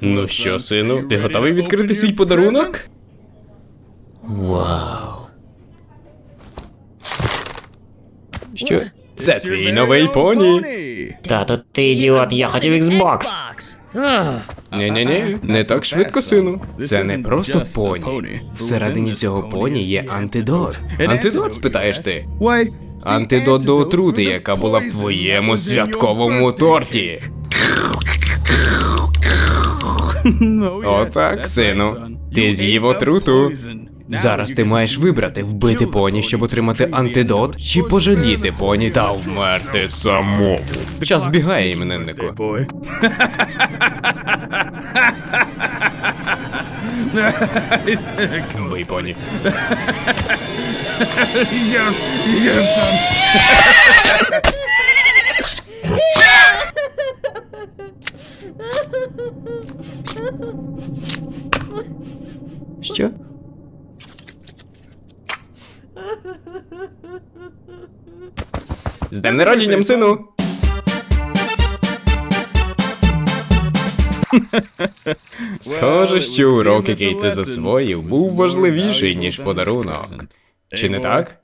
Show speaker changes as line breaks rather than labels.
Ну що, сину, ти готовий відкрити свій подарунок? Вау. Що? Це твій новий поні.
Тато, ти ідіот, я хотів Xbox.
Ні-ні-ні, не так швидко, сину. Це не просто поні. Всередині цього поні є антидот. Антидот, спитаєш ти? Антидот до отрути, яка була в твоєму святковому торті. Отак, сину. Ти з'їв отруту. Зараз ти маєш вибрати вбити поні, щоб отримати антидот, чи пожаліти поні та вмерти самому. Час бігає, імениннику. Вбий поні. Що? З днем народженням, сину! Схоже, що урок, який ти засвоїв, був важливіший, ніж подарунок. Чи не так?